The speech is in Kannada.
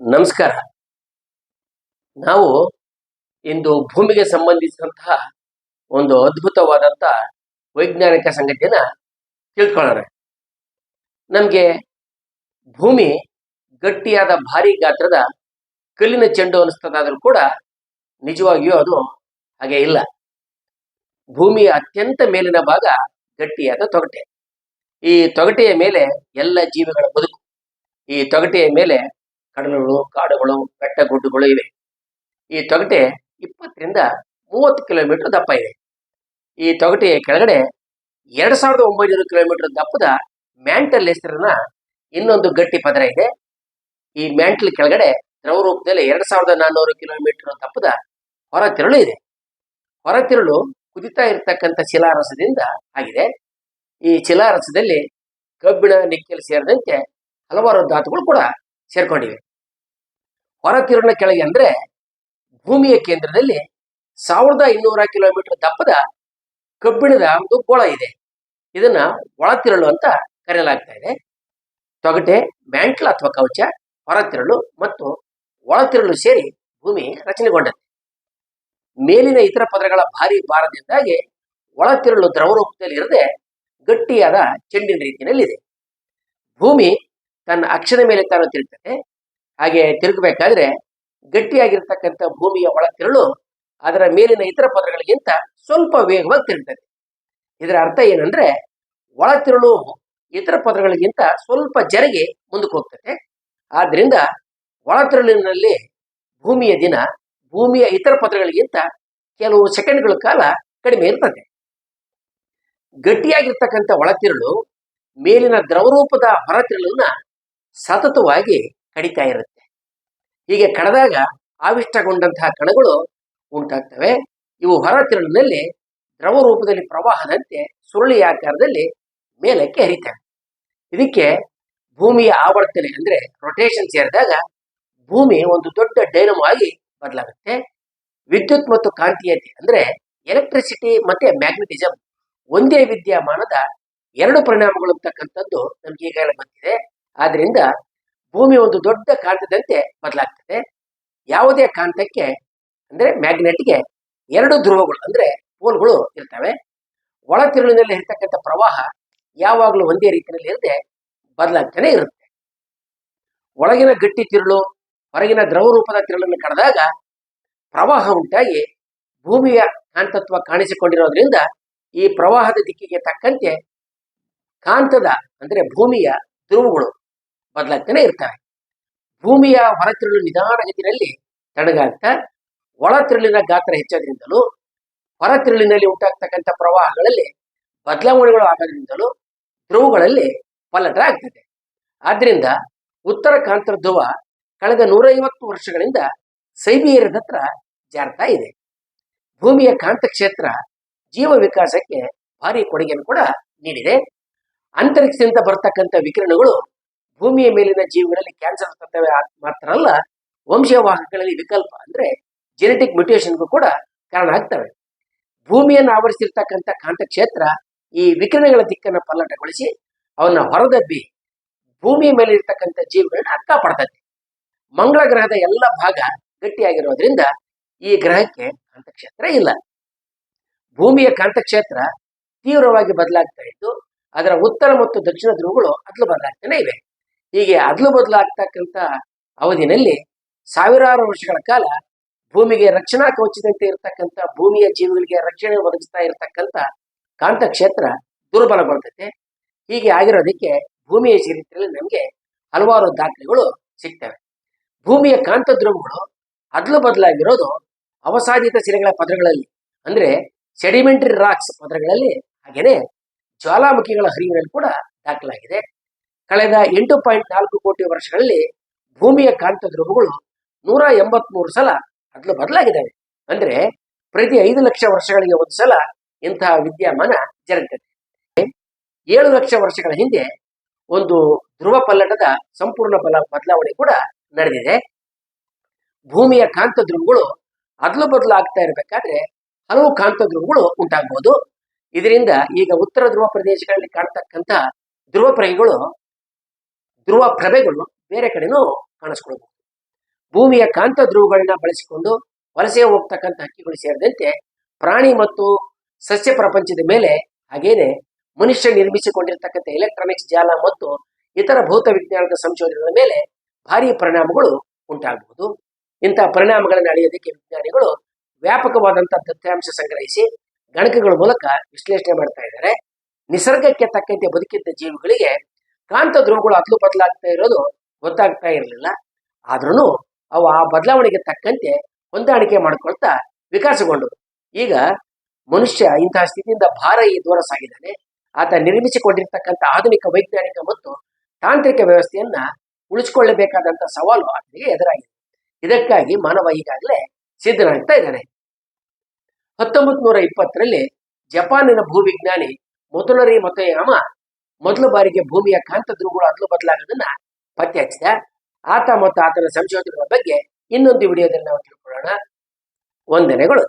ನಮಸ್ಕಾರ. ನಾವು ಇಂದು ಭೂಮಿಗೆ ಸಂಬಂಧಿಸಿದಂತಹ ಒಂದು ಅದ್ಭುತವಾದಂಥ ವೈಜ್ಞಾನಿಕ ಸಂಗತಿಯನ್ನ ತಿಳ್ಕೊಳ್ಳೋಣ. ನಮಗೆ ಭೂಮಿ ಗಟ್ಟಿಯಾದ ಭಾರಿ ಗಾತ್ರದ ಕಲ್ಲಿನ ಚೆಂಡು ಅನಿಸ್ತದಾದ್ರೂ ಕೂಡ ನಿಜವಾಗಿಯೂ ಅದು ಹಾಗೆ ಇಲ್ಲ. ಭೂಮಿಯ ಅತ್ಯಂತ ಮೇಲಿನ ಭಾಗ ಗಟ್ಟಿಯಾದ ತೊಗಟೆ. ಈ ತೊಗಟೆಯ ಮೇಲೆ ಎಲ್ಲ ಜೀವಿಗಳ ಬದುಕು, ಈ ತೊಗಟೆಯ ಮೇಲೆ ಕಡಲುಗಳು, ಕಾಡುಗಳು ಬೆಟ್ಟ ಗುಡ್ಡಗಳು ಇವೆ. ಈ ತೊಗಟೆ ಇಪ್ಪತ್ತರಿಂದ ಮೂವತ್ತು ಕಿಲೋಮೀಟರ್ ದಪ್ಪ ಇದೆ. ಈ ತೊಗಟೆಯ ಕೆಳಗಡೆ ಎರಡು ಸಾವಿರದ ಒಂಬೈನೂರು ಕಿಲೋಮೀಟರ್ ದಪ್ಪದ ಮ್ಯಾಂಟಲ್ ಹೆಸರಿನ ಇನ್ನೊಂದು ಗಟ್ಟಿ ಪದರ ಇದೆ. ಈ ಮ್ಯಾಂಟಲ್ ಕೆಳಗಡೆ ದ್ರವ ರೂಪದಲ್ಲಿ ಎರಡ್ ಸಾವಿರದ ನಾನ್ನೂರು ಕಿಲೋಮೀಟರ್ ದಪ್ಪದ ಹೊರ ತಿರುಳು ಇದೆ. ಹೊರ ತಿರುಳು ಕುದಿತಾ ಇರತಕ್ಕಂಥ ಶಿಲಾರಸದಿಂದ ಆಗಿದೆ. ಈ ಶಿಲಾರಸದಲ್ಲಿ ಕಬ್ಬಿಣ, ನಿಕ್ಕೆಲ್ ಸೇರಿದಂತೆ ಹಲವಾರು ಧಾತುಗಳು ಕೂಡ ಸೇರ್ಕೊಂಡಿವೆ. ಹೊರ ತಿರುಳಿನ ಕೆಳಗೆ ಅಂದ್ರೆ ಭೂಮಿಯ ಕೇಂದ್ರದಲ್ಲಿ ಸಾವಿರದ ಇನ್ನೂರ ಕಿಲೋಮೀಟರ್ ದಪ್ಪದ ಕಬ್ಬಿಣದ ಒಂದು ಗೋಳ ಇದೆ. ಇದನ್ನ ಒಳತಿರಳು ಅಂತ ಕರೆಯಲಾಗ್ತಾ ಇದೆ. ತೊಗಟೆ, ಮ್ಯಾಂಟ್ಲ್ ಅಥವಾ ಕವಚ, ಹೊರತಿರಳು ಮತ್ತು ಒಳತಿರಳು ಸೇರಿ ಭೂಮಿ ರಚನೆಗೊಂಡದ್ದು ಮೇಲಿನ ಇತರ ಪದರಗಳ ಭಾರಿ ಭಾರದಿಂದಾಗಿ ಒಳತಿರಳು ದ್ರವರೂಪದಲ್ಲಿ ಇರದೆ ಗಟ್ಟಿಯಾದ ಚೆಂಡಿನ ರೀತಿಯಲ್ಲಿದೆ. ಭೂಮಿ ತನ್ನ ಅಕ್ಷದ ಮೇಲೆ ತಾನು ತಿರುಗ್ತದೆ ಹಾಗೆ ತಿರುಗಬೇಕಾದ್ರೆ ಗಟ್ಟಿಯಾಗಿರ್ತಕ್ಕಂಥ ಭೂಮಿಯ ಒಳ ತಿರುಳು ಅದರ ಮೇಲಿನ ಇತರ ಪದರಗಳಿಗಿಂತ ಸ್ವಲ್ಪ ವೇಗವಾಗಿ ತಿರುಗ್ತದೆ. ಇದರ ಅರ್ಥ ಏನಂದ್ರೆ ಒಳ ತಿರುಳು ಇತರ ಪದರಗಳಿಗಿಂತ ಸ್ವಲ್ಪ ಜರಿಗೆ ಮುಂದಕ್ಕೆ ಹೋಗ್ತದೆ. ಆದ್ರಿಂದ ಒಳ ತಿರುಳಿನಲ್ಲಿ ಭೂಮಿಯ ದಿನ ಭೂಮಿಯ ಇತರ ಪದರಗಳಿಗಿಂತ ಕೆಲವು ಸೆಕೆಂಡ್ಗಳ ಕಾಲ ಕಡಿಮೆ ಇರ್ತದೆ. ಗಟ್ಟಿಯಾಗಿರ್ತಕ್ಕಂಥ ಒಳತಿರುಳು ಮೇಲಿನ ದ್ರವರೂಪದ ಹೊರತಿರುಳನ್ನ ಸತತವಾಗಿ ಕಡಿತಾ ಇರುತ್ತೆ. ಹೀಗೆ ಕಡದಾಗ ಆವಿಷ್ಟಗೊಂಡಂತಹ ಕಣಗಳು ಉಂಟಾಗ್ತವೆ. ಇವು ಹೊರತಿರುಳಿನಲ್ಲಿ ದ್ರವ ರೂಪದಲ್ಲಿ ಪ್ರವಾಹದಂತೆ ಸುರುಳಿ ಆಕಾರದಲ್ಲಿ ಮೇಲಕ್ಕೆ ಹರಿತವೆ. ಇದಕ್ಕೆ ಭೂಮಿಯ ಆವರ್ತನೆ ಅಂದ್ರೆ ರೊಟೇಷನ್ ಸೇರಿದಾಗ ಭೂಮಿ ಒಂದು ದೊಡ್ಡ ಡೈನಮೋ ಆಗಿ ಬದಲಾಗುತ್ತೆ. ವಿದ್ಯುತ್ ಮತ್ತು ಕಾಂತೀಯತೆ ಅಂದ್ರೆ ಎಲೆಕ್ಟ್ರಿಸಿಟಿ ಮತ್ತೆ ಮ್ಯಾಗ್ನೆಟಿಸಮ್ ಒಂದೇ ವಿದ್ಯಮಾನದ ಎರಡು ಪರಿಣಾಮಗಳು ಅಂತಕ್ಕಂಥದ್ದು ನಮ್ಗೆ ಈಗಾಗಲೇ ಬಂದಿದೆ. ಆದ್ರಿಂದ ಭೂಮಿ ಒಂದು ದೊಡ್ಡ ಕಾಂತದಂತೆ ಬದಲಾಗ್ತದೆ. ಯಾವುದೇ ಕಾಂತಕ್ಕೆ ಅಂದ್ರೆ ಮ್ಯಾಗ್ನೆಟ್ಗೆ ಎರಡು ಧ್ರುವಗಳು ಅಂದ್ರೆ ಪೋಲ್ಗಳು ಇರ್ತವೆ. ಒಳ ತಿರುಳಿನಲ್ಲಿ ಇರ್ತಕ್ಕಂಥ ಪ್ರವಾಹ ಯಾವಾಗಲೂ ಒಂದೇ ರೀತಿಯಲ್ಲಿ ಇರದೆ ಬದಲಾಗ್ತಾನೆ ಇರುತ್ತೆ. ಒಳಗಿನ ಗಟ್ಟಿ ತಿರುಳು, ಹೊರಗಿನ ದ್ರವ ರೂಪದ ತಿರುಳನ್ನು ಕಡದಾಗ ಪ್ರವಾಹ ಉಂಟಾಗಿ ಭೂಮಿಯ ಕಾಂತತ್ವ ಕಾಣಿಸಿಕೊಂಡಿರೋದ್ರಿಂದ ಈ ಪ್ರವಾಹದ ದಿಕ್ಕಿಗೆ ತಕ್ಕಂತೆ ಕಾಂತದ ಅಂದ್ರೆ ಭೂಮಿಯ ಧ್ರುವಗಳು ಬದಲಾಗ್ತಾನೆ ಇರ್ತವೆ ಭೂಮಿಯ ಹೊರತಿರುಳು ನಿಧಾನಗತಿನಲ್ಲಿ ಒಳ ತಿರುಳಿನ ಗಾತ್ರ ಹೆಚ್ಚೋದ್ರಿಂದಲೂ ಹೊರತಿರುಳಿನಲ್ಲಿ ಉಂಟಾಗ್ತಕ್ಕಂಥ ಪ್ರವಾಹಗಳಲ್ಲಿ ಬದಲಾವಣೆಗಳು ಆಗೋದ್ರಿಂದಲೂ ಧ್ರುವಗಳಲ್ಲಿ ಪಲ್ಲಟ ಆಗ್ತದೆ ಆದ್ರಿಂದ ಉತ್ತರ ಕಾಂತರ ಧ್ರುವ ಕಳೆದ ನೂರೈವತ್ತು ವರ್ಷಗಳಿಂದ ಸೈಬೀರಿಯದ ಹತ್ರ ಜಾರ್ತಾ ಇದೆ. ಭೂಮಿಯ ಕಾಂತ ಕ್ಷೇತ್ರ ಜೀವ ವಿಕಾಸಕ್ಕೆ ಭಾರಿ ಕೊಡುಗೆಯನ್ನು ಕೂಡ ನೀಡಿದೆ. ಅಂತರಿಕ್ಷದಿಂದ ಬರತಕ್ಕಂಥ ವಿಕಿರಣಗಳು ಭೂಮಿಯ ಮೇಲಿನ ಜೀವಿಗಳಲ್ಲಿ ಕ್ಯಾನ್ಸರ್ ತರ್ತವೆ ಮಾತ್ರ ಅಲ್ಲ ವಂಶವಾಹಕಗಳಲ್ಲಿ ವಿಕಲ್ಪ ಅಂದ್ರೆ ಜೆನೆಟಿಕ್ ಮ್ಯೂಟೇಷನ್ಗೂ ಕೂಡ ಕಾರಣ ಆಗ್ತವೆ. ಭೂಮಿಯನ್ನು ಆವರಿಸಿರ್ತಕ್ಕಂಥ ಕಾಂತಕ್ಷೇತ್ರ ಈ ವಿಕಿರಣಗಳ ದಿಕ್ಕನ್ನು ಪಲ್ಲಟಗೊಳಿಸಿ ಅವನ್ನ ಹೊರದಬ್ಬಿ ಭೂಮಿಯ ಮೇಲೆ ಇರ್ತಕ್ಕಂಥ ಜೀವಿಗಳನ್ನ ಕಾಪಾಡ್ತದೆ. ಮಂಗಳ ಗ್ರಹದ ಎಲ್ಲ ಭಾಗ ಗಟ್ಟಿಯಾಗಿರೋದ್ರಿಂದ ಈ ಗ್ರಹಕ್ಕೆ ಕಾಂತಕ್ಷೇತ್ರ ಇಲ್ಲ. ಭೂಮಿಯ ಕಾಂತಕ್ಷೇತ್ರ ತೀವ್ರವಾಗಿ ಬದಲಾಗ್ತಾ ಇದ್ದು, ಅದರ ಉತ್ತರ ಮತ್ತು ದಕ್ಷಿಣ ಧ್ರುವಗಳು ಅದ್ಲು ಬದಲಾಗ್ತಾನೆ ಇವೆ. ಹೀಗೆ ಅದಲು ಬದಲಾಗ್ತಕ್ಕಂಥ ಅವಧಿನಲ್ಲಿ ಸಾವಿರಾರು ವರ್ಷಗಳ ಕಾಲ ಭೂಮಿಗೆ ರಕ್ಷಣಾ ಕವಚದಂತೆ ಇರತಕ್ಕಂಥ ಭೂಮಿಯ ಜೀವಿಗಳಿಗೆ ರಕ್ಷಣೆ ಒದಗಿಸ್ತಾ ಇರತಕ್ಕಂಥ ಕಾಂತಕ್ಷೇತ್ರ ದುರ್ಬಲಗೊಳ್ತೈತೆ ಹೀಗೆ ಆಗಿರೋದಕ್ಕೆ ಭೂಮಿಯ ಚರಿತ್ರೆಯಲ್ಲಿ ನಮಗೆ ಹಲವಾರು ದಾಖಲೆಗಳು ಸಿಗ್ತವೆ. ಭೂಮಿಯ ಕಾಂತ ಧ್ರುವಗಳು ಅದ್ಲು ಬದಲಾಗಿರೋದು ಅವಸಾದಿತ ಶಿಲೆಗಳ ಪದರಗಳಲ್ಲಿ ಅಂದ್ರೆ ಸೆಡಿಮೆಂಟರಿ ರಾಕ್ಸ್ ಪದರಗಳಲ್ಲಿ ಹಾಗೇನೆ ಜ್ವಾಲಾಮುಖಿಗಳ ಹರಿವಿನಲ್ಲಿ ಕೂಡ ದಾಖಲಾಗಿದೆ. ಕಳೆದ ಎಂಟು ಪಾಯಿಂಟ್ ನಾಲ್ಕು ಕೋಟಿ ವರ್ಷಗಳಲ್ಲಿ ಭೂಮಿಯ ಕಾಂತ ಧ್ರುವಗಳು ನೂರ ಎಂಬತ್ಮೂರು ಸಲ ಅದ್ಲು ಬದಲಾಗಿದ್ದಾವೆ. ಅಂದ್ರೆ ಪ್ರತಿ ಐದು ಲಕ್ಷ ವರ್ಷಗಳಿಗೆ ಒಂದು ಸಲ ಇಂತಹ ವಿದ್ಯಮಾನ ಜರುಗುತ್ತದೆ ಏಳು ಲಕ್ಷ ವರ್ಷಗಳ ಹಿಂದೆ ಒಂದು ಧ್ರುವ ಪಲ್ಲಟದ ಸಂಪೂರ್ಣ ಬಲ ಬದಲಾವಣೆ ಕೂಡ ನಡೆದಿದೆ. ಭೂಮಿಯ ಕಾಂತ ಧ್ರುವಗಳು ಅದ್ಲು ಬದಲಾಗ್ತಾ ಇರಬೇಕಾದ್ರೆ ಹಲವು ಕಾಂತ ಧ್ರುವಗಳು ಉಂಟಾಗಬಹುದು ಇದರಿಂದ ಈಗ ಉತ್ತರ ಧ್ರುವ ಪ್ರದೇಶಗಳಲ್ಲಿ ಕಾಣ್ತಕ್ಕಂಥ ಧ್ರುವ ಪ್ರೈಗಳು ಧ್ರುವ ಪ್ರಭೆಗಳು ಬೇರೆ ಕಡೆನೂ ಕಾಣಿಸ್ಕೊಳ್ಬಹುದು ಭೂಮಿಯ ಕಾಂತ ಧ್ರುವಗಳನ್ನ ಬಳಸಿಕೊಂಡು ವಲಸೆ ಹೋಗ್ತಕ್ಕಂಥ ಹಕ್ಕಿಗಳು ಸೇರಿದಂತೆ ಪ್ರಾಣಿ ಮತ್ತು ಸಸ್ಯ ಪ್ರಪಂಚದ ಮೇಲೆ ಹಾಗೇನೆ ಮನುಷ್ಯ ನಿರ್ಮಿಸಿಕೊಂಡಿರ್ತಕ್ಕಂಥ ಎಲೆಕ್ಟ್ರಾನಿಕ್ಸ್ ಜಾಲ ಮತ್ತು ಇತರ ಭೌತ ವಿಜ್ಞಾನದ ಸಂಶೋಧನೆಗಳ ಮೇಲೆ ಭಾರಿ ಪರಿಣಾಮಗಳು ಉಂಟಾಗಬಹುದು ಇಂತಹ ಪರಿಣಾಮಗಳನ್ನು ಅಳೆಯೋದಕ್ಕೆ ವಿಜ್ಞಾನಿಗಳು ವ್ಯಾಪಕವಾದಂತಹ ದತ್ತಾಂಶ ಸಂಗ್ರಹಿಸಿ ಗಣಕಗಳ ಮೂಲಕ ವಿಶ್ಲೇಷಣೆ ಮಾಡ್ತಾ ಇದ್ದಾರೆ. ನಿಸರ್ಗಕ್ಕೆ ತಕ್ಕಂತೆ ಬದುಕಿದ್ದ ಜೀವಿಗಳಿಗೆ ಕಾಂತ ಧ್ರುವಗಳು ಅದ್ಲು ಬದಲಾಗ್ತಾ ಇರೋದು ಗೊತ್ತಾಗ್ತಾ ಇರಲಿಲ್ಲ. ಆದ್ರೂ ಅವು ಆ ಬದಲಾವಣೆಗೆ ತಕ್ಕಂತೆ ಹೊಂದಾಣಿಕೆ ಮಾಡ್ಕೊಳ್ತಾ ವಿಕಾಸಗೊಂಡವು. ಈಗ ಮನುಷ್ಯ ಇಂತಹ ಸ್ಥಿತಿಯಿಂದ ಭಾರ ಈ ದೂರ ಸಾಗಿದ್ದಾನೆ ಆತ ನಿರ್ಮಿಸಿಕೊಂಡಿರ್ತಕ್ಕಂಥ ಆಧುನಿಕ ವೈಜ್ಞಾನಿಕ ಮತ್ತು ತಾಂತ್ರಿಕ ವ್ಯವಸ್ಥೆಯನ್ನ ಉಳಿಸಿಕೊಳ್ಳಬೇಕಾದಂತ ಸವಾಲು ಆತನಿಗೆ ಎದುರಾಗಿದೆ. ಇದಕ್ಕಾಗಿ ಮಾನವ ಈಗಾಗಲೇ ಸಿದ್ಧನಾಗ್ತಾ ಇದ್ದಾನೆ. ಹತ್ತೊಂಬತ್ ನೂರ ಇಪ್ಪತ್ತರಲ್ಲಿ ಜಪಾನಿನ ಭೂವಿಜ್ಞಾನಿ ಮೊದಲರಿ ಮೊತಯಾಮ ಮೊದಲ ಬಾರಿಗೆ ಭೂಮಿಯ ಕಾಂತ ಧ್ರುವಗಳು ಅದ್ಲು ಬದಲಾಗೋದನ್ನ ಪತ್ತೆ ಹಚ್ಚಿದ ಆತ ಮತ್ತು ಆತನ ಸಂಶೋಧನೆಗಳ ಬಗ್ಗೆ ಇನ್ನೊಂದು ವಿಡಿಯೋದಲ್ಲಿ ನಾವು ತಿಳ್ಕೊಳ್ಳೋಣ. ವಂದನೆಗಳು.